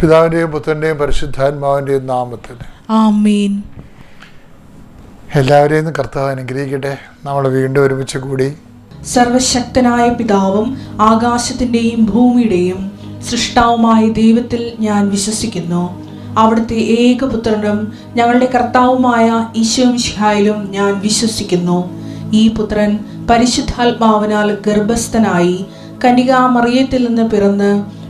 പിതാവിന്റെയും പുത്രന്റെയും പരിശുദ്ധാത്മാവിന്റെയും നാമത്തിൽ. ആമീൻ. എല്ലാവരെയും കർത്താവ് അനുഗ്രഹിക്കട്ടെ. നമ്മൾ വീണ്ടും ഒരുമിച്ച് കൂടി. സർവശക്തനായ പിതാവും ആകാശത്തിന്റെയും ഭൂമിയുടെയും സൃഷ്ടാവുമായ ദൈവത്തിൽ ഞാൻ വിശ്വസിക്കുന്നു. അവിടുത്തെ ഏകപുത്രനും ഞങ്ങളുടെ കർത്താവുമായ ഈശോ ഈശോമിഷിഹായിലും ഞാൻ വിശ്വസിക്കുന്നു. ഈ പുത്രൻ പരിശുദ്ധാത്മാവിനാൽ ഗർഭസ്ഥനായി കനികാമറിയത്തിൽ നിന്ന് പിറന്ന്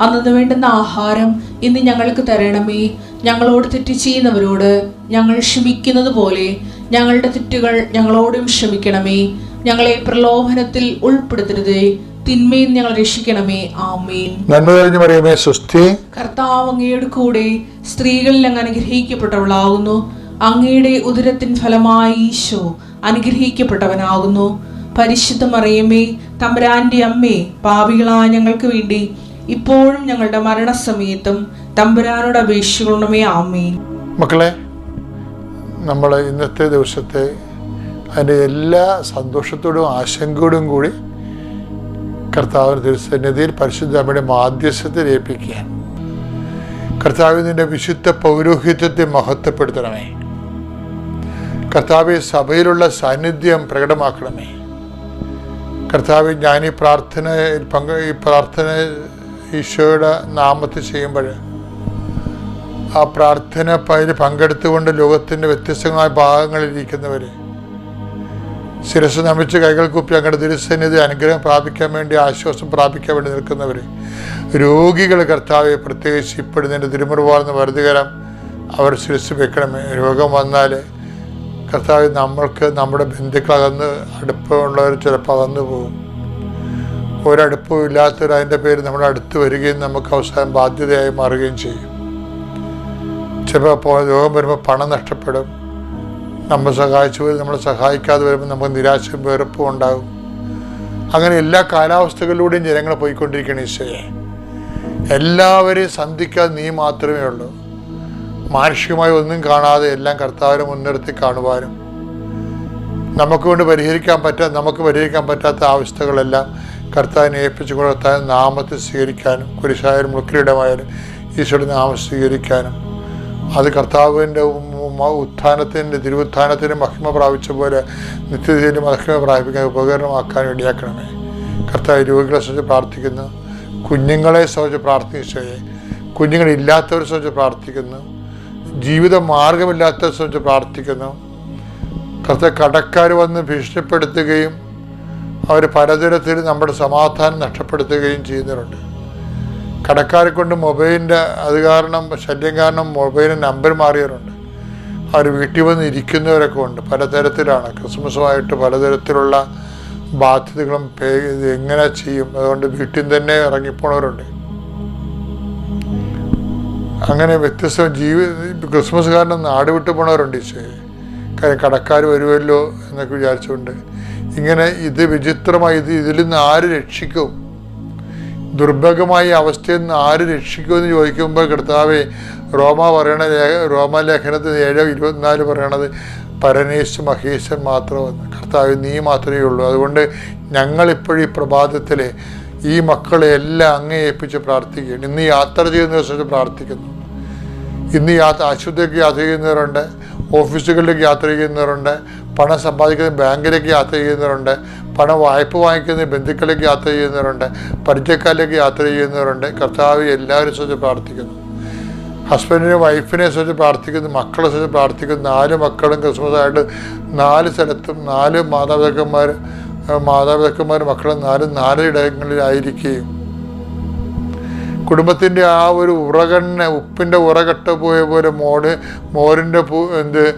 അന്നു വേണ്ടുന്ന ആഹാരം ഇന്ന് ഞങ്ങൾക്ക് തരണമേ. ഞങ്ങളോട് തെറ്റ് ചെയ്യുന്നവരോട് ഞങ്ങൾ ക്ഷമിക്കുന്നത് പോലെ ഞങ്ങളുടെ തെറ്റുകൾ ഞങ്ങളോടും ക്ഷമിക്കണമേ. ഞങ്ങളെ പ്രലോഭനത്തിൽ ഉൾപ്പെടുത്തരുതേ. തിന്മയിൽ ഞങ്ങൾ രക്ഷിക്കണമേ. ആമേൻ. നന്മ പറയുമേ സുസ്ഥി കർത്താവ് അങ്ങയുടെ കൂടെ സ്ത്രീകളിൽ അങ്ങ് അനുഗ്രഹിക്കപ്പെട്ടവളാകുന്നു. അങ്ങയുടെ ഉദരത്തിൻ ഫലമായി ഈശോ അനുഗ്രഹിക്കപ്പെട്ടവനാകുന്നു. പരിശുദ്ധ മറിയമ്മേ തമ്പുരാന്റെ അമ്മേ പാപികളായ ഞങ്ങൾക്ക് വേണ്ടി ഇപ്പോഴും ഞങ്ങളുടെ മരണസമയത്തും തമ്പുരാനോട് അപേക്ഷിക്കണമേ ആമേൻ. മക്കളെ നമ്മൾ ഇന്നത്തെ ദിവസത്തെ അതിന്റെ എല്ലാ സന്തോഷത്തോടും ആശങ്കയോടും കൂടി കർത്താവിന് തിരുസന്നിധിയിൽ പരിശുദ്ധ അമ്മയുടെ മാധ്യസ്ഥത്തിൽ ഏൽപ്പിക്കുക കർത്താവിന്റെ വിശുദ്ധ പൗരോഹിത്യത്തെ മഹത്വപ്പെടുത്തണമേ. കർത്താവ് സഭയിലുള്ള സാന്നിധ്യം പ്രകടമാക്കണമേ. കർത്താവ് ഞാൻ ഈ പ്രാർത്ഥനയിൽ പങ്ക് ഈ പ്രാർത്ഥന ഈശോയുടെ നാമത്തിൽ ചെയ്യുമ്പോൾ ആ പ്രാർത്ഥന അതിൽ പങ്കെടുത്തുകൊണ്ട് ലോകത്തിന്റെ വ്യത്യസ്തങ്ങളായ ഭാഗങ്ങളിൽ ഇരിക്കുന്നവർ ശിരസ് നമിച്ച് കൈകൾ കുപ്പി അങ്ങയുടെ ദുരുസന്നിധി അനുഗ്രഹം പ്രാപിക്കാൻ വേണ്ടി ആശ്വാസം പ്രാപിക്കാൻ വേണ്ടി നിൽക്കുന്നവർ. രോഗികൾ കർത്താവെ പ്രത്യേകിച്ച് ഇപ്പോഴും തിരുമുറിവാർന്ന് വരുതുകരം അവർ ശിരസ് വെക്കണമേ. രോഗം വന്നാൽ കർത്താവ് നമ്മൾക്ക് നമ്മുടെ ബന്ധുക്കൾ അകന്ന് അടുപ്പമുള്ളവർ ചിലപ്പോൾ അകന്നു പോകും. ഒരടുപ്പവും ഇല്ലാത്തൊരു അതിന്റെ പേര് നമ്മുടെ അടുത്ത് വരികയും നമുക്ക് അവസാനം ബാധ്യതയായി മാറുകയും ചെയ്യും. ചിലപ്പോൾ രോഗം വരുമ്പോൾ പണം നഷ്ടപ്പെടും. നമ്മൾ സഹായിച്ചു പോയി നമ്മളെ സഹായിക്കാതെ വരുമ്പോൾ നമുക്ക് നിരാശയും വെറുപ്പും ഉണ്ടാകും. അങ്ങനെ എല്ലാ കാലാവസ്ഥകളിലൂടെയും ജനങ്ങൾ പോയിക്കൊണ്ടിരിക്കുകയാണ് ഈശോയെ. എല്ലാവരെയും സന്ധിക്കാതെ നീ മാത്രമേ ഉള്ളൂ. മാനുഷികമായി ഒന്നും കാണാതെ എല്ലാം കർത്താവിനെ മുൻനിർത്തി കാണുവാനും. നമുക്ക് കൊണ്ട് പരിഹരിക്കാൻ പറ്റാ നമുക്ക് പരിഹരിക്കാൻ പറ്റാത്ത അവസ്ഥകളെല്ലാം കർത്താവിനെ ഏൽപ്പിച്ചു കൊടുത്താൽ നാമത്തെ സ്വീകരിക്കാനും കുരിശായാലും മുക്കിലിടമായാലും ഈശോയുടെ നാമം സ്വീകരിക്കാനും. അത് കർത്താവിന്റെ ഉത്ഥാനത്തിന്റെ തിരുവുത്ഥാനത്തിന്റെ മഹിമ പ്രാപിച്ച പോലെ നിത്യതയിലും മഹിമ പ്രാപിക്കാൻ ഉപകരണമാക്കാൻ ഇടയാക്കണമേ കർത്താവ് രോഗികളെ സംബന്ധിച്ച് പ്രാർത്ഥിക്കുന്നു. കുഞ്ഞുങ്ങളെ സംബന്ധിച്ച് പ്രാർത്ഥിച്ചേ. കുഞ്ഞുങ്ങളില്ലാത്തവരെ സംബന്ധിച്ച് പ്രാർത്ഥിക്കുന്നു. ജീവിത മാർഗമില്ലാത്തവരെ സംബന്ധിച്ച് പ്രാർത്ഥിക്കുന്നു. കർത്താവ് കടക്കാർ വന്ന് ഭീഷണിപ്പെടുത്തുകയും അവർ പലതരത്തിൽ നമ്മുടെ സമാധാനം നഷ്ടപ്പെടുത്തുകയും ചെയ്യുന്നവരുണ്ട് കടക്കാരെ കൊണ്ട് മൊബൈലിന്റെ അത് കാരണം ശല്യം കാരണം മൊബൈലിന്റെ നമ്പർ മാറിയവരുണ്ട്. അവർ വീട്ടിൽ വന്ന് ഇരിക്കുന്നവരൊക്കെ ഉണ്ട്. പലതരത്തിലാണ്. ക്രിസ്മസുമായിട്ട് പലതരത്തിലുള്ള ബാധ്യതകളും പേ എങ്ങനെ ചെയ്യും? അതുകൊണ്ട് വീട്ടിൽ തന്നെ ഇറങ്ങിപ്പോണവരുണ്ട്. അങ്ങനെ വ്യത്യസ്ത ജീവി ക്രിസ്മസ് കാരണം നാട് വിട്ടു പോണവരുണ്ട് ഈശോയെ. കാര്യം കടക്കാർ വരുമല്ലോ എന്നൊക്കെ വിചാരിച്ചുകൊണ്ട് ഇങ്ങനെ ഇത് വിചിത്രമായി ഇത് ഇതിൽ നിന്ന് ആര് രക്ഷിക്കും? ദുർഭഗമായ അവസ്ഥയിൽ നിന്ന് ആര് രക്ഷിക്കുമെന്ന് ചോദിക്കുമ്പോൾ കർത്താവെ റോമ പറയണ ലേഖ റോമലേഖനത്തിൽ ഏഴ് ഇരുപത്തിനാല് പറയണത് പരനേശ് മഹേശൻ മാത്രമെന്ന് കർത്താവ് നീ മാത്രമേ ഉള്ളൂ. അതുകൊണ്ട് ഞങ്ങളിപ്പോഴും പ്രഭാതത്തിൽ ഈ മക്കളെ എല്ലാം അങ്ങേ ഏൽപ്പിച്ച് പ്രാർത്ഥിക്കുകയാണ്. ഇന്ന് യാത്ര ചെയ്യുന്ന ദിവസത്തിൽ പ്രാർത്ഥിക്കുന്നു. ഇന്ന് യാത്ര ആശുപത്രിക്ക് യാത്ര ചെയ്യുന്നവരുണ്ട് ഓഫീസുകളിലേക്ക് യാത്ര ചെയ്യുന്നവരുണ്ട് പണം സമ്പാദിക്കുന്ന ബാങ്കിലേക്ക് യാത്ര ചെയ്യുന്നവരുണ്ട്. പണം വായ്പ വാങ്ങിക്കുന്ന ബന്ധുക്കളിലേക്ക് യാത്ര ചെയ്യുന്നവരുണ്ട്. പരിചയക്കാരിലേക്ക് യാത്ര ചെയ്യുന്നവരുണ്ട്. കർത്താവ് എല്ലാവരും സ്വച്ഛ പ്രാർത്ഥിക്കുന്നു. ഹസ്ബൻഡിനെ വൈഫിനെ സ്വച്ഛ പ്രാർത്ഥിക്കുന്നു. മക്കളെ സ്വച്ഛ പ്രാർത്ഥിക്കുന്നു. നാല് മക്കളും ക്രിസ്മസ് ആയിട്ട് നാല് സ്ഥലത്തും നാല് മാതാപിതാക്കന്മാർ മാതാപിതാക്കന്മാരും മക്കളും നാല് നാല് ഇടങ്ങളിലായിരിക്കുകയും കുടുംബത്തിന്റെ ആ ഒരു ഉറകണ്ണ ഉപ്പിന്റെ ഉറകട്ട പോയ പോലെ മോട് മോരിന്റെ എന്ത്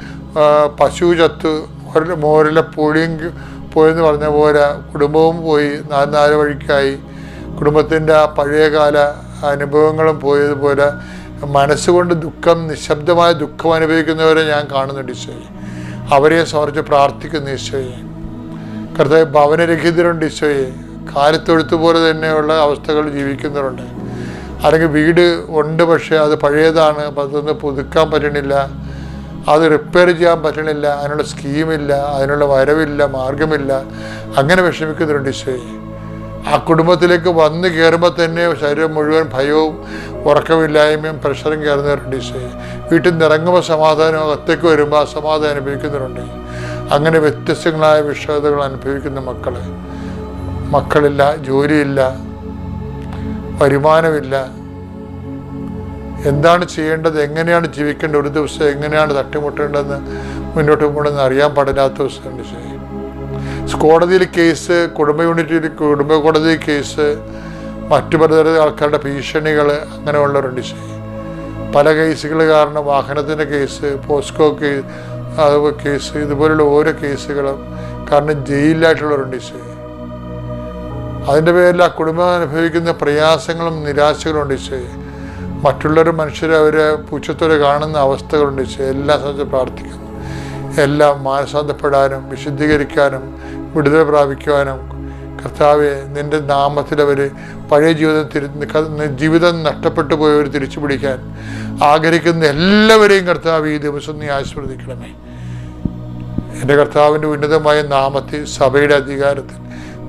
പശു ചത്ത് മോരിലെ മോരിലെ പുളിയും പോയെന്ന് പറഞ്ഞ പോലെ കുടുംബവും പോയി നാല് നാല് വഴിക്കായി. കുടുംബത്തിന്റെ ആ പഴയകാല അനുഭവങ്ങളും പോയതുപോലെ മനസ്സുകൊണ്ട് ദുഃഖം നിശബ്ദമായ ദുഃഖം അനുഭവിക്കുന്നവരെ ഞാൻ കാണുന്നുണ്ട് ഈശോയെ. അവരെ സമർപ്പിച്ച് പ്രാർത്ഥിക്കുന്നു ഈശോയെ. കർത്താവ് ഭവനരഹിതരുണ്ട് ഈശോയെ. കാലത്തൊഴുത്ത് പോലെ തന്നെയുള്ള അവസ്ഥകൾ ജീവിക്കുന്നവരുണ്ട്. അല്ലെങ്കിൽ വീട് ഉണ്ട് പക്ഷേ അത് പഴയതാണ്. അപ്പം അതൊന്ന് പുതുക്കാൻ പറ്റണില്ല. അത് റിപ്പയർ ചെയ്യാൻ പറ്റണില്ല അതിനുള്ള സ്കീമില്ല അതിനുള്ള വരവില്ല മാർഗമില്ല അങ്ങനെ വിഷമിക്കുന്നുണ്ട് ഈശോയെ. ആ കുടുംബത്തിലേക്ക് വന്നു കയറുമ്പോൾ തന്നെ ശരീരം മുഴുവൻ ഭയവും ഉറക്കമില്ലായ്മയും പ്രഷറും കയറുന്നവരുണ്ട് ഈശോയെ. വീട്ടിൽ നിന്ന് ഇറങ്ങുമ്പോൾ സമാധാനം അകത്തേക്ക് വരുമ്പോൾ അസമാധാനം അനുഭവിക്കുന്നവരുണ്ട്. അങ്ങനെ വ്യത്യസ്തങ്ങളായ വിഷയതകൾ അനുഭവിക്കുന്ന മക്കളെ. മക്കളില്ല ജോലിയില്ല വരുമാനമില്ല എന്താണ് ചെയ്യേണ്ടത്? എങ്ങനെയാണ് ജീവിക്കേണ്ടത്? ഒരു ദിവസം എങ്ങനെയാണ് തട്ടിമുട്ടേണ്ടതെന്ന് മുന്നോട്ട് പോകണമെന്ന് അറിയാൻ പാടില്ലാത്ത ദിവസമുണ്ട് ശരി. കോടതിയിൽ കേസ് കുടുംബ യൂണിറ്റിൽ കുടുംബ കോടതി കേസ് മറ്റു പലതരം ആൾക്കാരുടെ ഭീഷണികൾ അങ്ങനെയുള്ളവരുണ്ട് ശരി. പല കേസുകൾ കാരണം വാഹനത്തിന്റെ കേസ് പോസ്കോ കേസ് കേസ് ഇതുപോലുള്ള ഓരോ കേസുകളും കാരണം ജയിലിലായിട്ടുള്ളവരുണ്ട് ശരി. അതിന്റെ പേരിൽ ആ കുടുംബം അനുഭവിക്കുന്ന പ്രയാസങ്ങളും നിരാശകളും ഉണ്ട് ഈശോയെ മറ്റുള്ളവർ മനുഷ്യരെ അവരെ പുച്ഛത്തോടെ കാണുന്ന അവസ്ഥകളുണ്ട്. എല്ലാ എല്ലാം പ്രാർത്ഥിക്കുന്നു. എല്ലാം മാനസാന്തപ്പെടാനും വിശുദ്ധീകരിക്കാനും വിടുതൽ പ്രാപിക്കുവാനും. കർത്താവെ നിന്റെ നാമത്തിൽ അവർ പഴയ ജീവിതം തിരി ജീവിതം നഷ്ടപ്പെട്ടു പോയവർ തിരിച്ചു പിടിക്കാൻ ആഗ്രഹിക്കുന്ന എല്ലാവരെയും കർത്താവ് ഈ ദിവസം നീ ആശീർവദിക്കണമേ. എന്റെ കർത്താവിന്റെ ഉന്നതമായ നാമത്തിൽ സഭയുടെ അധികാരത്തിൽ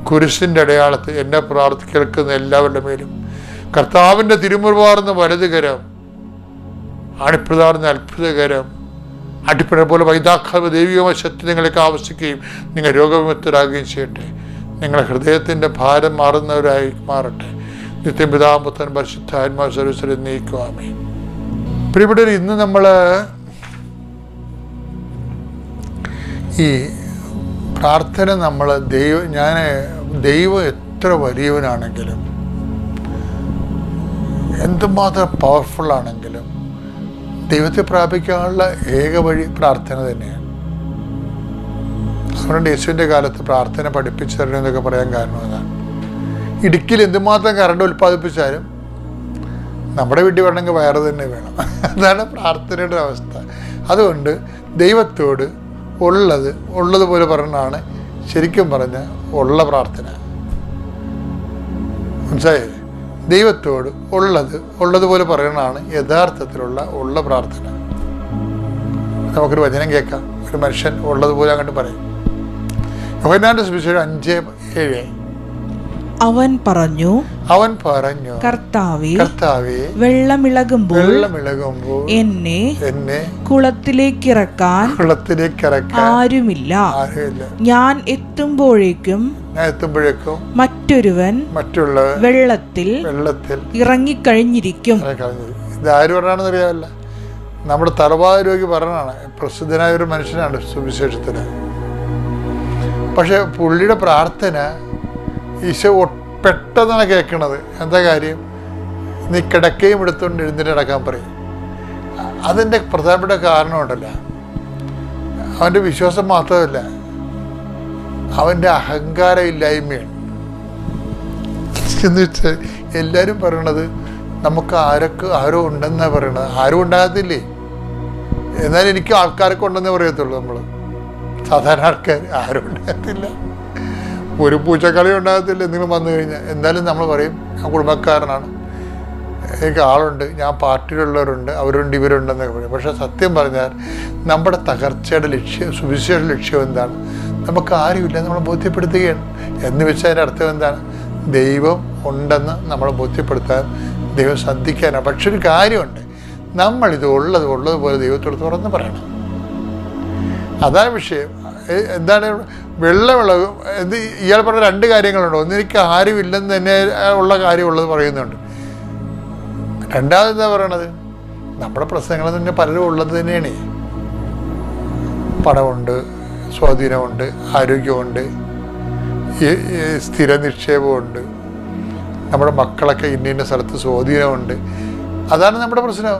കുരിശിന്റെ അടയാളത്തിൽ എന്നെ പ്രാർത്ഥിക്കൽക്കുന്ന എല്ലാവരുടെ മേലും കർത്താവിന്റെ തിരുമുറുവാർന്ന വലതുകരം അണിപ്രതാർന്ന അത്ഭുതകരം അടിപ്പിഴ പോലെ വൈതാഖാവ് ദൈവികമായ ശക്തി നിങ്ങളെ ആവശ്യിക്കുകയും നിങ്ങൾ രോഗവിമുക്തരാകുകയും ചെയ്യട്ടെ. നിങ്ങളുടെ ഹൃദയത്തിന്റെ ഭാരം മാറുന്നവരായി മാറട്ടെ. നിത്യം പിതാമ്പുത്തൻ പരിശുദ്ധ ആത്മാ സർവീസിൽ നീക്കുവാമേ പ്രിയപ്പെട്ടവർ ഇന്ന് നമ്മൾ ഈ പ്രാർത്ഥന നമ്മൾ ദൈവം ഞാൻ ദൈവം എത്ര വലിയവനാണെങ്കിലും എന്തുമാത്രം പവർഫുൾ ആണെങ്കിലും ദൈവത്തെ പ്രാപിക്കാനുള്ള ഏക വഴി പ്രാർത്ഥന തന്നെയാണ്. അതുകൊണ്ട് യേശുവിന്റെ കാലത്ത് പ്രാർത്ഥന പഠിപ്പിച്ചു തരണം എന്നൊക്കെ പറയാൻ കാരണം അതാണ്. ഇടുക്കിയിൽ എന്തുമാത്രം കറണ്ട് ഉൽപ്പാദിപ്പിച്ചാലും നമ്മുടെ വീട്ടിൽ വേണമെങ്കിൽ വയറ് തന്നെ വേണം. അതാണ് പ്രാർത്ഥനയുടെ അവസ്ഥ. അതുകൊണ്ട് ദൈവത്തോട് ഉള്ളത് ഉള്ളതുപോലെ പറഞ്ഞാണ് ശരിക്കും പറഞ്ഞ ഉള്ള പ്രാർത്ഥന. മനസ്സിലായില്ലേ? ദൈവത്തോട് ഉള്ളത് ഉള്ളതുപോലെ പറയണതാണ് യഥാർത്ഥത്തിലുള്ള ഉള്ള പ്രാർത്ഥന. നമുക്കൊരു വചനം കേൾക്കാം. ഒരു മനുഷ്യൻ ഉള്ളതുപോലെ അങ്ങോട്ട് പറയും. യോഹന്നാന്റെ സുവിശേഷം അഞ്ച് ഏഴ്. അവൻ പറഞ്ഞു അവൻ പറഞ്ഞു കർത്താവേ കർത്താവേ വെള്ളമിളകുമ്പോൾ വെള്ളമിളകുമ്പോൾ എന്നെ എന്നെ കുളത്തിലേക്ക് ഇറക്കാൻ കുളത്തിലേക്ക് ഇറക്കാൻ ആരുമില്ല. ആരുമില്ല. ഞാൻ എത്തുമ്പോഴേക്കും എത്തുമ്പോഴേക്കും മറ്റൊരുവൻ മറ്റുള്ള വെള്ളത്തിൽ വെള്ളത്തിൽ ഇറങ്ങിക്കഴിഞ്ഞിരിക്കും. ഇത് ആര് പറഞ്ഞാണെന്ന് അറിയാമല്ല നമ്മുടെ തറവാത രോഗി പറഞ്ഞാണ് പ്രസിദ്ധനായ ഒരു മനുഷ്യനാണ് സുവിശേഷത്തിന്. പക്ഷെ പുള്ളിയുടെ പ്രാർത്ഥന ഈശോ പെട്ടെന്നാണ് കേൾക്കണത്. എന്താ കാര്യം? നീ കിടക്കയും എടുത്തുകൊണ്ട് എഴുന്നേറ്റ് കിടക്കാൻ പറയും. അതിന്റെ പ്രധാനപ്പെട്ട കാരണമുണ്ടല്ലോ അവന്റെ വിശ്വാസം മാത്രമല്ല. അവന്റെ അഹങ്കാരമില്ലായ്മയാണ് ഇല്ലായ്മയാണ് എന്ന് വെച്ചാൽ എല്ലാവരും പറയണത് നമുക്ക് ആരൊക്കെ ആരോ ഉണ്ടെന്നാണ് പറയണത്. ആരും ഉണ്ടാകത്തില്ലേ? എന്നാൽ എനിക്ക് ആൾക്കാരൊക്കെ ഉണ്ടെന്നേ പറയത്തുള്ളൂ നമ്മൾ സാധാരണ ആൾക്കാർ ആരും ഉണ്ടാകത്തില്ല. ഒരു പൂച്ചക്കളി ഉണ്ടാകത്തില്ല. എന്തെങ്കിലും വന്നു കഴിഞ്ഞാൽ എന്നാലും നമ്മൾ പറയും ഞാൻ കുടുംബക്കാരനാണ്. എനിക്ക് ആളുണ്ട്. ഞാൻ പാർട്ടിയിലുള്ളവരുണ്ട്. അവരുണ്ട് ഇവരുണ്ടെന്നൊക്കെ പറയും. പക്ഷേ സത്യം പറഞ്ഞാൽ നമ്മുടെ തകർച്ചയുടെ ലക്ഷ്യം സുവിശേഷ ലക്ഷ്യം എന്താണ്? നമുക്ക് ആരുമില്ല നമ്മൾ ബോധ്യപ്പെടുത്തുകയാണ്. എന്ന് വെച്ചാൽ അർത്ഥം എന്താണ്? ദൈവം ഉണ്ടെന്ന് നമ്മൾ ബോധ്യപ്പെടുത്താൻ ദൈവം ശ്രദ്ധിക്കാനാണ്. പക്ഷെ ഒരു കാര്യമുണ്ട്. നമ്മൾ നമ്മളിത് ഉള്ളത് ഉള്ളതുപോലെ ദൈവത്തോട് തുറന്ന് പറയണം. അതാണ് വിഷയം. എന്താണ്? വെള്ളമുള്ള എന്ത് ഇയാൾ പറഞ്ഞ രണ്ട് കാര്യങ്ങളുണ്ട്. ഒന്ന് എനിക്ക് ആരുമില്ലെന്ന് തന്നെ ഉള്ള കാര്യമുള്ളത് പറയുന്നുണ്ട്. രണ്ടാമത് എന്താ പറയണത്? നമ്മുടെ പ്രശ്നങ്ങൾ തന്നെ പലരും ഉള്ളത് തന്നെയാണ്. പണമുണ്ട് സ്വാധീനമുണ്ട് ആരോഗ്യമുണ്ട് സ്ഥിര നിക്ഷേപമുണ്ട് നമ്മുടെ മക്കളൊക്കെ ഇന്ന ഇന്ന സ്ഥലത്ത് സ്വാധീനമുണ്ട്. അതാണ് നമ്മുടെ പ്രശ്നം.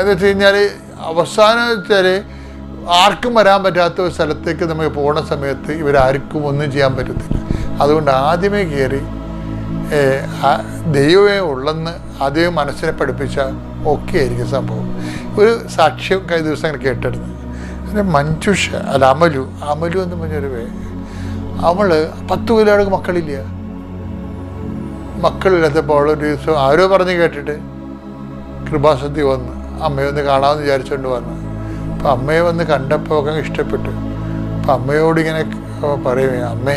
എന്ന് വെച്ച് കഴിഞ്ഞാൽ അവസാനം വെച്ചാൽ ആർക്കും വരാൻ പറ്റാത്ത ഒരു സ്ഥലത്തേക്ക് നമ്മൾ പോണ സമയത്ത് ഇവരാർക്കും ഒന്നും ചെയ്യാൻ പറ്റത്തില്ല. അതുകൊണ്ട് ആദ്യമേ കയറി ദൈവമേ ഉള്ളെന്ന് ആദ്യമേ മനസ്സിനെ പഠിപ്പിച്ചാൽ ഒക്കെ ആയിരിക്കും സംഭവം. ഒരു സാക്ഷ്യം കഴിഞ്ഞ ദിവസം അങ്ങനെ കേട്ടെടുത്ത് പിന്നെ മഞ്ജുഷ അല്ല അമലു. അമലു എന്ന് പറഞ്ഞൊരു പേ അവൾ പത്ത് കൊല്ലം മക്കളില്ല. മക്കളില്ലാത്തപ്പോൾ ഒരു ദിവസം ആരോ പറഞ്ഞ് കേട്ടിട്ട് കൃപാസന്ധി വന്ന് അമ്മയെ ഒന്ന് കാണാമെന്ന് വിചാരിച്ചുകൊണ്ട് വന്നു. അപ്പം അമ്മയെ വന്ന് കണ്ടപ്പോൾ ഒക്കെ ഇഷ്ടപ്പെട്ടു. അപ്പം അമ്മയോട് ഇങ്ങനെ പറയുക അമ്മേ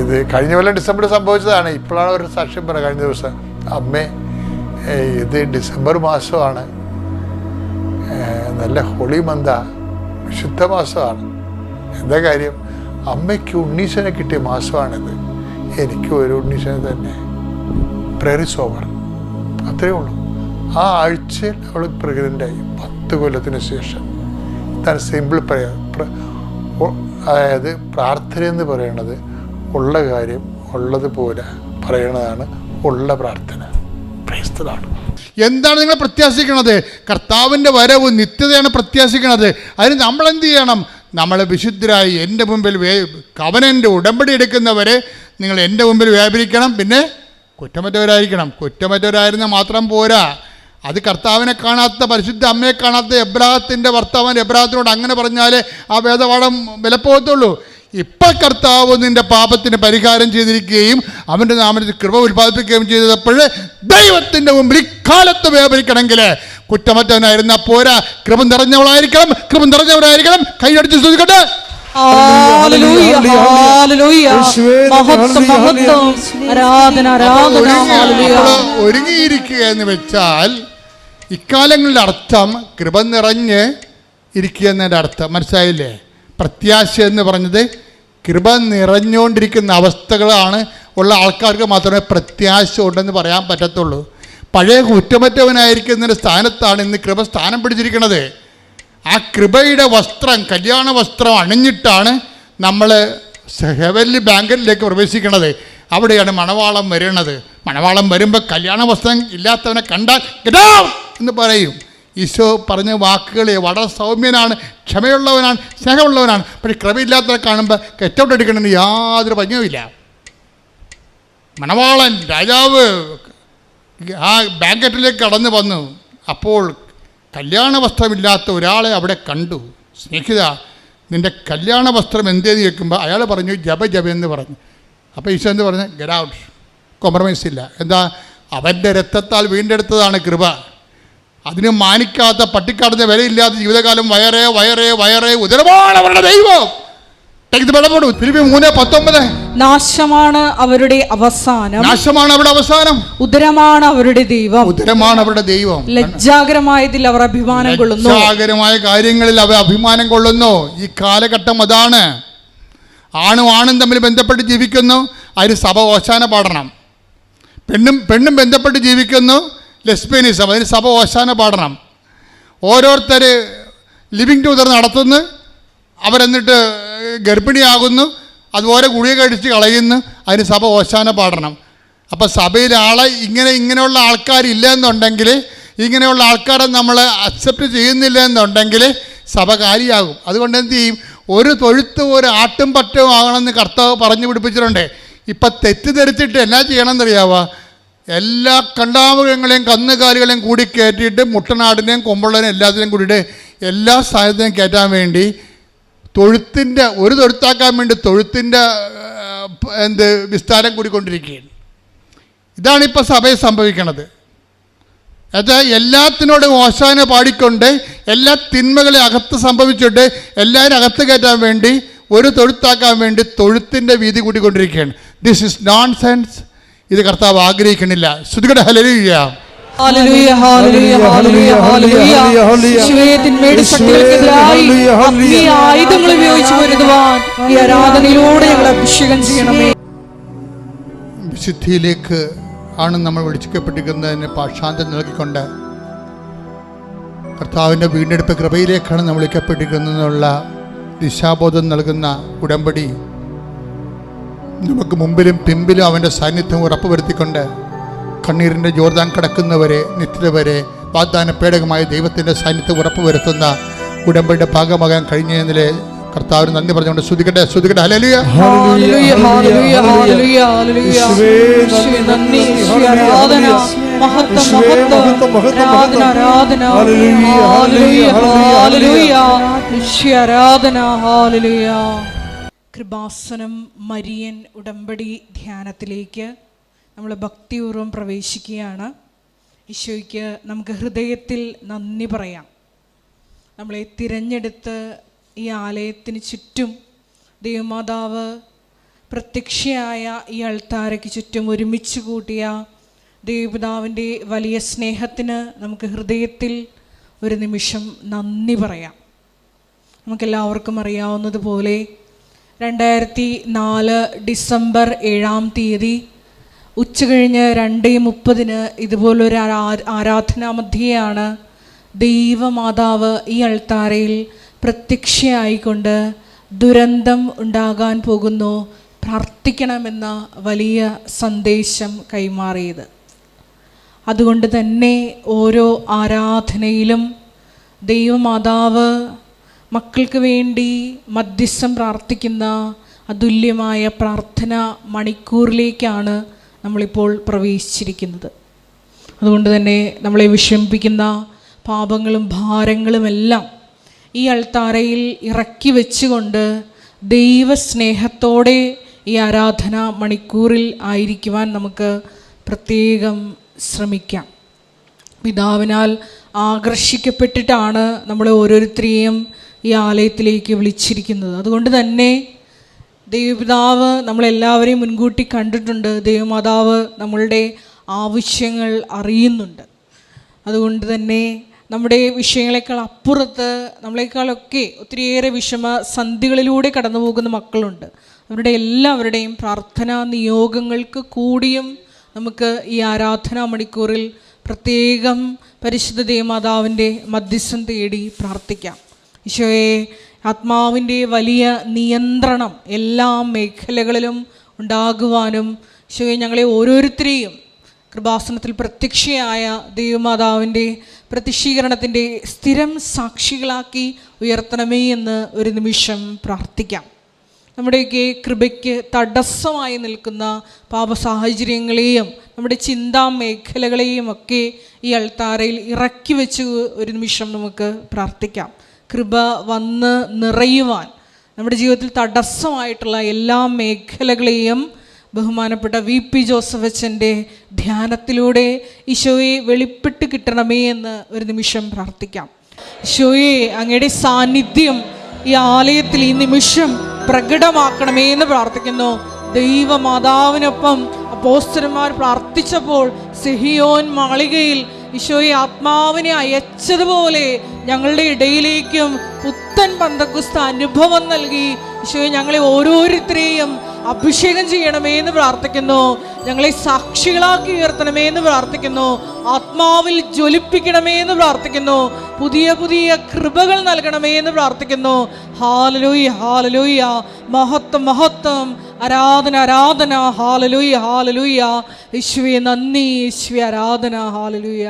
ഇത് കഴിഞ്ഞ കൊല്ലം ഡിസംബർ സംഭവിച്ചതാണ്. ഇപ്പോഴാണ് ഒരു സാക്ഷ്യം പറഞ്ഞത് കഴിഞ്ഞ ദിവസം. അമ്മേ ഇത് ഡിസംബർ മാസമാണ്. നല്ല ഹോളി മന്ത വിശുദ്ധ മാസമാണ് എന്താ കാര്യം? അമ്മയ്ക്ക് ഉണ്ണീശനെ കിട്ടിയ മാസമാണിത്. എനിക്ക് ഒരു ഉണ്ണീശനെ തന്നെ. പ്രേറിസ് ഓവർ അത്രയേ ഉള്ളൂ. ആ ആഴ്ചയിൽ അവൾ പ്രഗ്നന്റായി പത്ത് കൊല്ലത്തിന് ശേഷം. ഇതാണ് സിമ്പിൾ പറയാം അതായത് പ്രാർത്ഥന എന്ന് പറയുന്നത് ഉള്ള കാര്യം ഉള്ളതുപോലെ പറയണതാണ് ഉള്ള പ്രാർത്ഥന. പ്രയസ്തതാണ് എന്താണ് നിങ്ങൾ പ്രത്യാശിക്കുന്നത്? കർത്താവിന്റെ വരവ് നിത്യതയാണ് പ്രത്യാശിക്കുന്നത്. അതിന് നമ്മൾ എന്ത് ചെയ്യണം? നമ്മളെ വിശുദ്ധരായി എന്റെ മുമ്പിൽ വേ കവനന്റെ ഉടമ്പടി എടുക്കുന്നവരെ നിങ്ങൾ എന്റെ മുമ്പിൽ വ്യാപരിക്കണം. പിന്നെ കുറ്റമറ്റവരായിരിക്കണം. കുറ്റമറ്റവരായിരുന്ന മാത്രം പോരാ. അത് കർത്താവിനെ കാണാത്ത പരിശുദ്ധ അമ്മയെ കാണാത്ത എബ്രാഹത്തിന്റെ ഭർത്താവൻ എബ്രാഹത്തിനോട് അങ്ങനെ പറഞ്ഞാലേ ആ വേദപാഠം വിലപ്പോകത്തുള്ളൂ. ഇപ്പം കർത്താവ് നിന്റെ പാപത്തിന് പരിഹാരം ചെയ്തിരിക്കുകയും അവന്റെ നാമത്തിൽ കൃപ ഉൽപ്പാദിപ്പിക്കുകയും ചെയ്തപ്പോൾ ദൈവത്തിന്റെ മുമ്പിൽ ഇക്കാലത്ത് വ്യാപരിക്കണമെങ്കിൽ കുറ്റമറ്റവനായിരുന്ന പോരാ. കൃപ നിറഞ്ഞവളായിരിക്കണം കൃപ നിറഞ്ഞവരായിരിക്കണം. കൈയടിച്ച് ശ്രദ്ധിക്കട്ടെ ഹല്ലേലൂയ. ഒരുങ്ങിയിരിക്കുക എന്ന് വെച്ചാൽ ഇക്കാലങ്ങളുടെ അർത്ഥം കൃപ നിറഞ്ഞ് ഇരിക്കുക എന്നതിന്റെ അർത്ഥം. മനസ്സിലായില്ലേ? പ്രത്യാശ എന്ന് പറഞ്ഞത് കൃപ നിറഞ്ഞുകൊണ്ടിരിക്കുന്ന അവസ്ഥകളാണ് ഉള്ള ആൾക്കാർക്ക് മാത്രമേ പ്രത്യാശ ഉണ്ടെന്ന് പറയാൻ പറ്റത്തുള്ളൂ. പഴയ കുറ്റമറ്റവനായിരിക്കുന്നതിന്റെ സ്ഥാനത്താണ് ഇന്ന് കൃപ സ്ഥാനം പിടിച്ചിരിക്കുന്നത്. ആ കൃപയുടെ വസ്ത്രം കല്യാണ വസ്ത്രം അണിഞ്ഞിട്ടാണ് നമ്മൾ ഹെവൻലി ബാങ്കിലേക്ക് പ്രവേശിക്കുന്നത്. അവിടെയാണ് മണവാളം വരുന്നത്. മണവാളം വരുമ്പോൾ കല്യാണ വസ്ത്രം ഇല്ലാത്തവനെ കണ്ടാൽ "Get എന്ന് പറയും. ഈശോ പറഞ്ഞ വാക്കുകൾ വളരെ സൗമ്യനാണ് ക്ഷമയുള്ളവനാണ് സ്നേഹമുള്ളവനാണ്. പക്ഷേ ക്രമയില്ലാത്തവരെ കാണുമ്പോൾ കെറ്റൗട്ട് എടുക്കണമെന്ന് യാതൊരു ഭംഗിയുമില്ല. മണവാളൻ രാജാവ് ആ ബാങ്കറ്റിലേക്ക് കടന്നു വന്നു. അപ്പോൾ കല്യാണ വസ്ത്രമില്ലാത്ത ഒരാളെ അവിടെ കണ്ടു. സ്നേഹിത നിന്റെ കല്യാണ വസ്ത്രം എന്തേന്ന് ചോദിക്കുമ്പോൾ അയാൾ പറഞ്ഞു ജപ ജപ എന്ന് പറഞ്ഞു. അപ്പോൾ ഈശോ എന്ന് പറഞ്ഞു? ഗെറ്റ് കോംപ്രമൈസ് ഇല്ല. എന്താ? അവന്റെ രക്തത്താൽ വീണ്ടെടുത്തതാണ് കൃപ. അതിന് മാനിക്കാത്ത പട്ടിക്കാടിന്റെ വിലയില്ലാത്ത ജീവിതകാലം വയറേ വയറേ വയറേ ഉദരമാണ് അവരുടെ ദൈവം. നാശമാണ് അവരുടെ അവസാനം. നാശമാണ് അവരുടെ അവസാനം. ഉദരമാണ് അവരുടെ ദൈവം. ഉദരമാണ് അവരുടെ ദൈവം. ലജ്ജാകരമായതിൽ അവർ അഭിമാനം കൊള്ളുന്നു. ലജ്ജാകരമായ കാര്യങ്ങളിൽ അവർ അഭിമാനം കൊള്ളുന്നു. ഈ കാലഘട്ടം അതാണ്. ആണും ആണും തമ്മിൽ ബന്ധപ്പെട്ട് ജീവിക്കുന്നു. അതിന് സഭ ഓശാന പാടണം. പെണ്ണും പെണ്ണും ബന്ധപ്പെട്ട് ജീവിക്കുന്നു. ലെസ്ബിയനിസം അതിന് സഭ ഓശാന പാടണം. ഓരോരുത്തർ ലിവിങ് ടുഗദർ നടത്തുന്നു. അവരെന്നിട്ട് ഗർഭിണിയാകുന്നു അതുപോലെ ഗുളിക കഴിച്ച് കളയുന്നു അതിന് സഭ ഓശാന പാടണം. അപ്പോൾ സഭയിൽ ആളെ ഇങ്ങനെ ഇങ്ങനെയുള്ള ആൾക്കാരില്ല എന്നുണ്ടെങ്കിൽ ഇങ്ങനെയുള്ള ആൾക്കാരെ നമ്മൾ അക്സെപ്റ്റ് ചെയ്യുന്നില്ല എന്നുണ്ടെങ്കിൽ സഭ കാര്യമാകും അതുകൊണ്ട് എന്ത് ചെയ്യും? ഒരു തൊഴുത്ത് ഒരു ആട്ടും പറ്റവും ആകണമെന്ന് കർത്താവ് പറഞ്ഞു പിടിപ്പിച്ചിട്ടുണ്ട്. ഇപ്പം തെറ്റിദ്ധരിച്ചിട്ട് എന്നാ ചെയ്യണമെന്നറിയാവോ? എല്ലാ കണ്ടാമൃഗങ്ങളെയും കന്നുകാലികളെയും കൂടി കയറ്റിയിട്ട് മുട്ടനാടിനെയും കൊമ്പുള്ളതിനെയും എല്ലാത്തിനെയും കൂടിയിട്ട് എല്ലാ സാധനത്തിനെയും കയറ്റാൻ വേണ്ടി തൊഴുത്തിന്റെ ഒരു തൊഴുത്താക്കാൻ വേണ്ടി തൊഴുത്തിന്റെ എന്ത് വിസ്താരം കൂടിക്കൊണ്ടിരിക്കുകയാണ്. ഇതാണ് ഇപ്പോൾ സഭയിൽ സംഭവിക്കുന്നത് എന്നുവെച്ചാൽ എല്ലാത്തിനോടും ഓശാന പാടിക്കൊണ്ട് എല്ലാ തിന്മകളെ അകത്ത് സംഭവിച്ചിട്ട് എല്ലാവരും അകത്ത് കയറ്റാൻ വേണ്ടി ഒരു തൊഴുത്താക്കാൻ വേണ്ടി തൊഴുത്തിന്റെ വീതി കൂട്ടിക്കൊണ്ടിരിക്കുകയാണ് ദിസ് ഇസ് നോൺ സെൻസ് ഇത് കർത്താവ് ആഗ്രഹിക്കണില്ല ശ്രുതികട ഹലരിയ ആയുധങ്ങൾ ഉപയോഗിച്ച് വരുതുവാൻ ഈ ആരാധനയിലൂടെ ഞങ്ങൾ അഭിഷേകം ചെയ്യണമേ. വിശുദ്ധിയിലേക്ക് ആണ് നമ്മൾ വിളിച്ചിക്കപ്പെട്ടിരിക്കുന്നതിന് പാഷാന്തം നൽകിക്കൊണ്ട് കർത്താവിന്റെ വീണ്ടെടുപ്പ് കൃപയിലേക്കാണ് നമ്മൾ വിളിക്കപ്പെട്ടിരിക്കുന്നതിനുള്ള ദിശാബോധം നൽകുന്ന ഉടമ്പടി. നമുക്ക് മുമ്പിലും പിമ്പിലും അവന്റെ സാന്നിധ്യം ഉറപ്പുവരുത്തിക്കൊണ്ട് കണ്ണീരിന്റെ ജോർദാൻ കടക്കുന്നവരെ നിത്യത വരെ വാഗ്ദാന പേടകമായ ദൈവത്തിന്റെ സാന്നിധ്യം ഉറപ്പുവരുത്തുന്ന ഉടമ്പടിയുടെ ഭാഗമാകാൻ കഴിഞ്ഞതിലെ കർത്താവിന് നന്ദി പറഞ്ഞുകൊണ്ട് ശ്രുതിക്കട്ടെ ശ്രുതിക്കട്ടെ hallelujah hallelujah, hallelujah, hallelujah, hallelujah. യേശുവേ, ആരാധന, മഹത്വം, മഹത്വം, ആരാധന, ആരാധന. Hallelujah, hallelujah. യേശുവേ, ആരാധന, ഹല്ലേലൂയ. കൃപാസനം മരിയൻ ഉടമ്പടി ധ്യാനത്തിലേക്ക് നമ്മൾ ഭക്തിപൂർവം പ്രവേശിക്കുകയാണ്. ഈശോയ്ക്ക് നമുക്ക് ഹൃദയത്തിൽ നന്ദി പറയാം. നമ്മളെ തിരഞ്ഞെടുത്ത് ഈ ആലയത്തിന് ചുറ്റും ദൈവമാതാവ് പ്രത്യക്ഷയായ ഈ അൾത്താരയ്ക്ക് ചുറ്റും ഒരുമിച്ച് കൂട്ടിയ ദൈവപിതാവിന്റെ വലിയ സ്നേഹത്തിന് നമുക്ക് ഹൃദയത്തിൽ ഒരു നിമിഷം നന്ദി പറയാം. നമുക്കെല്ലാവർക്കും അറിയാവുന്നതുപോലെ രണ്ടായിരത്തി നാല് ഡിസംബർ ഏഴാം തീയതി ഉച്ചകഴിഞ്ഞ് രണ്ട് മുപ്പതിന് ഇതുപോലൊരു ആരാ- ആരാധനാ മധ്യയാണ് ദൈവമാതാവ് ഈ അൾത്താരയിൽ പ്രത്യക്ഷയായിക്കൊണ്ട് ദുരന്തം ഉണ്ടാകാൻ പോകുന്നു പ്രാർത്ഥിക്കണമെന്ന വലിയ സന്ദേശം കൈമാറിയത്. അതുകൊണ്ട് തന്നെ ഓരോ ആരാധനയിലും ദൈവമാതാവ് മക്കൾക്ക് വേണ്ടി മധ്യസ്ഥം പ്രാർത്ഥിക്കുന്ന അതുല്യമായ പ്രാർത്ഥന മണിക്കൂറിലേക്കാണ് നമ്മളിപ്പോൾ പ്രവേശിച്ചിരിക്കുന്നത്. അതുകൊണ്ട് തന്നെ നമ്മളെ വിഷമിപ്പിക്കുന്ന പാപങ്ങളും ഭാരങ്ങളുമെല്ലാം ഈ അൾത്താരയിൽ ഇറക്കി വെച്ചുകൊണ്ട് ദൈവസ്നേഹത്തോടെ ഈ ആരാധന മണിക്കൂറിൽ ആയിരിക്കുവാൻ നമുക്ക് പ്രത്യേകം ശ്രമിക്കാം. പിതാവിനാൽ ആകർഷിക്കപ്പെട്ടിട്ടാണ് നമ്മളെ ഓരോരുത്തരെയും ഈ ആലയത്തിലേക്ക് വിളിച്ചിരിക്കുന്നത്. അതുകൊണ്ട് തന്നെ ദൈവപിതാവ് നമ്മളെല്ലാവരെയും മുൻകൂട്ടി കണ്ടിട്ടുണ്ട്. ദൈവമാതാവ് നമ്മളുടെ ആവശ്യങ്ങൾ അറിയുന്നുണ്ട്. അതുകൊണ്ട് തന്നെ നമ്മുടെ വിഷയങ്ങളെക്കാൾ അപ്പുറത്ത് നമ്മളെക്കാളൊക്കെ ഒത്തിരിയേറെ വിഷമ സന്ധികളിലൂടെ കടന്നു പോകുന്ന മക്കളുണ്ട്. അവരുടെ എല്ലാവരുടെയും പ്രാർത്ഥനാ നിയോഗങ്ങൾക്ക് കൂടിയും നമുക്ക് ഈ ആരാധനാ മണിക്കൂറിൽ പ്രത്യേകം പരിശുദ്ധ ദേവമാതാവിന്റെ മധ്യസ്ഥം തേടി പ്രാർത്ഥിക്കാം. ഈശോയെ ആത്മാവിന്റെ വലിയ നിയന്ത്രണം എല്ലാ മേഖലകളിലും ഉണ്ടാകുവാനും ശരി ഞങ്ങളെ ഓരോരുത്തരെയും കൃപാസനത്തിൽ പ്രത്യക്ഷയായ ദൈവമാതാവിന്റെ പ്രതിഷീകരണത്തിന്റെ സ്ഥിരം സാക്ഷികളാക്കി ഉയർത്തണമേ എന്ന് ഒരു നിമിഷം പ്രാർത്ഥിക്കാം. നമ്മുടെയൊക്കെ കൃപയ്ക്ക് തടസ്സമായി നിൽക്കുന്ന പാപസാഹചര്യങ്ങളെയും നമ്മുടെ ചിന്താ മേഖലകളെയും ഒക്കെ ഈ അൾത്താരയിൽ ഇറക്കി വെച്ച് ഒരു നിമിഷം നമുക്ക് പ്രാർത്ഥിക്കാം. കൃപ വന്ന് നിറയുവാൻ നമ്മുടെ ജീവിതത്തിൽ തടസ്സമായിട്ടുള്ള എല്ലാ മേഖലകളെയും ബഹുമാനപ്പെട്ട വി. പി. ജോസഫ് അച്ഛന്റെ ധ്യാനത്തിലൂടെ ഈശോയെ വെളിപ്പെട്ട് കിട്ടണമേ എന്ന് ഒരു നിമിഷം പ്രാർത്ഥിക്കാം. ഈശോയെ അങ്ങയുടെ സാന്നിധ്യം ഈ ആലയത്തിൽ ഈ നിമിഷം പ്രകടമാക്കണമേ എന്ന് പ്രാർത്ഥിക്കുന്നു. ദൈവമാതാവിനൊപ്പം അപ്പോസ്റ്റന്മാർ പ്രാർത്ഥിച്ചപ്പോൾ സെഹിയോൻ മാളികയിൽ ഈശോയെ ആത്മാവിനെ അയച്ചതുപോലെ ഞങ്ങളുടെ ഇടയിലേക്കും പുത്തൻ പന്തക്കുസ്ത അനുഭവം നൽകി. ഈശോയെ ഞങ്ങളെ ഓരോരുത്തരെയും അഭിഷേകം ചെയ്യണമേ എന്ന് പ്രാർത്ഥിക്കുന്നു. ഞങ്ങളെ സാക്ഷികളാക്കി ഉയർത്തണമേ എന്ന് പ്രാർത്ഥിക്കുന്നു. ആത്മാവിൽ ജ്വലിപ്പിക്കണമേ എന്ന് പ്രാർത്ഥിക്കുന്നു. പുതിയ പുതിയ കൃപകൾ നൽകണമേ എന്ന് പ്രാർത്ഥിക്കുന്നു. Hallelujah hallelujah. മഹത്വം മഹത്വം. ആരാധന ആരാധന. Hallelujah hallelujah. യേശുവെ നന്ദി. യേശുവെ ആരാധന. ഹാലലൂയ.